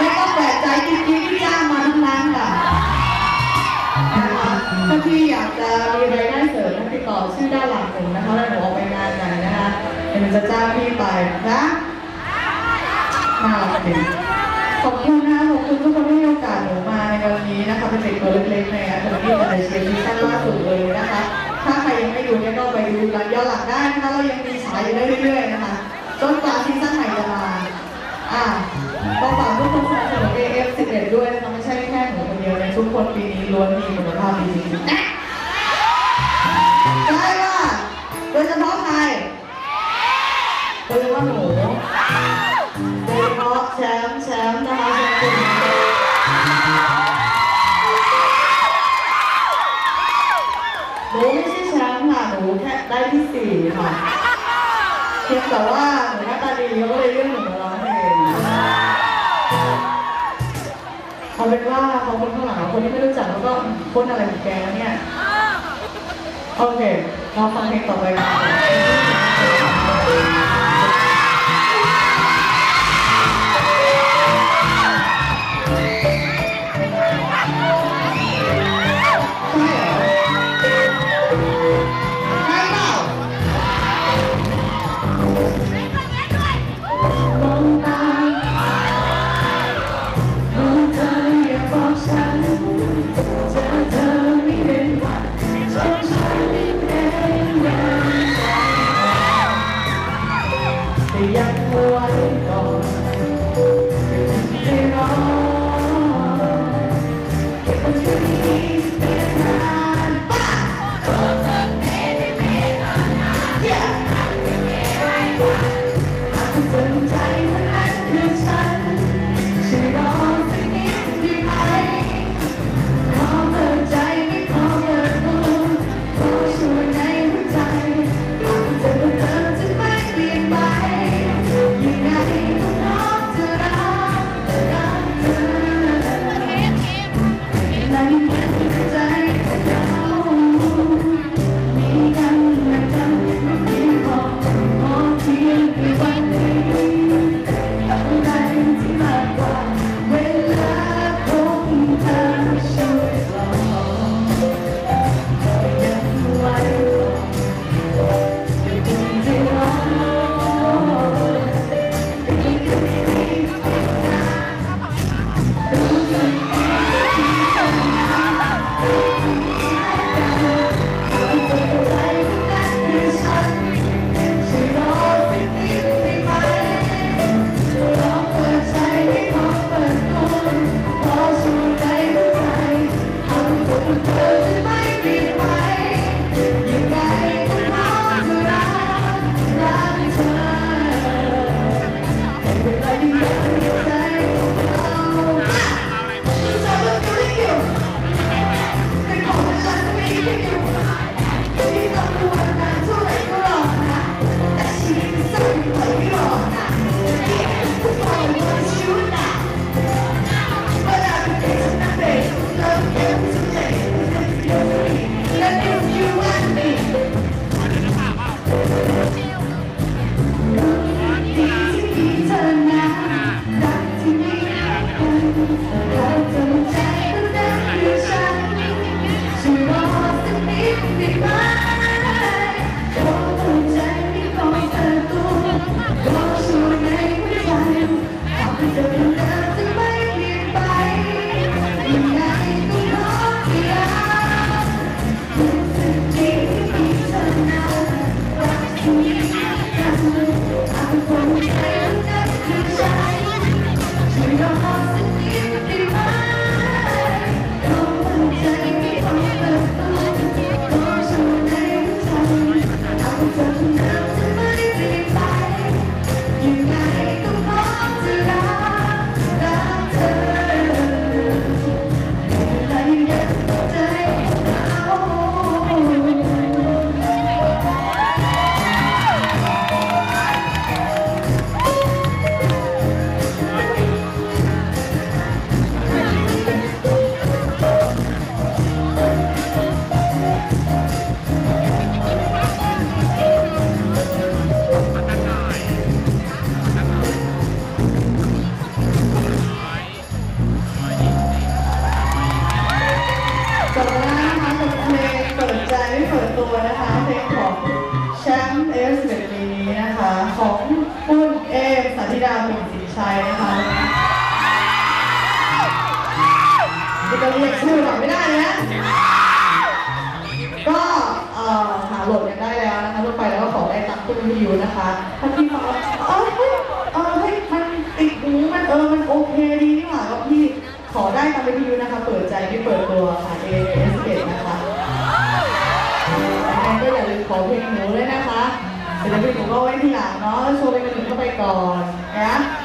ไม่ต้องแปลกใจจริงๆที่จ้างมาทั้งนั้นค่ะถ้าพี่อยากจะมีรายได้เสริมติดต่อชื่อด้านหลังผมนะคะแล้วหนูออกไปงานไหนนะคะเดี๋ยวหนูจะจ้างพี่ไปนะน่ารักดีขอบคุณนะขอบคุณทุกคนที่ให้โอกาสหนูมาในวันนี้นะคะเป็นเด็กตัวเล็กๆในอันนี้แต่เชียร์ซีซั่นล่าสุดเลยนะคะ ถ้าใครยังไม่ดูเนี่ยก็ไปดูย้อนหลังได้นะคะเรายังมีฉายอยู่ได้เรื่อยๆนะคะ AF11 ด้วยนไม่ใช่แค่หนูคนเดียวนะทุกคนปีนี้ล้วนมีคุณภาพดีจริงๆนะใช่ว่าโดยเฉพาะใครโดยเฉพาะหนูโดยเฉพาะแชมป์แชมป์นะคะแชมป์คุณหนูไม่ใช่แชมป์ค่ะหนูแค่ได้ที่สี่ค่ะเพียงแต่ว่าหนูหน้าตาดีเขาก็เลยเรียกหนูมาร้องเพลง เอาเป็นว่าเขาคนข้างหลังคนที่ไม่รู้จักแล้วก็คนอะไรของแกเนี่ยโอเคเราฟังเพลงต่อไปกัน ดาพิมศรีชัยนะคะนี่ก็เรียกชื่อแบบไม่ได้เลยนะ ก็เอ่อหาโหลดกันได้แล้วนะคะทั่วไปแล้วก็ขอได้ตามตู้วิทยุนะคะถ้าพี่ฟังเออเฮ้ยเออเฮ้ยมันติดหูมันเออมันโอเคดีนี่หว่าก็พี่ขอได้ตามวิทยุนะคะ เปิดใจไม่เปิดตัวค่ะ A S 1นะคะยังไงก็อย่าลืมขอเพลงหนูด้วยนะคะเดี๋ยวเพลงหนูก็ไว้ทีหลังเนาะโชว์เพลงหนูก็ไปก่อน นะ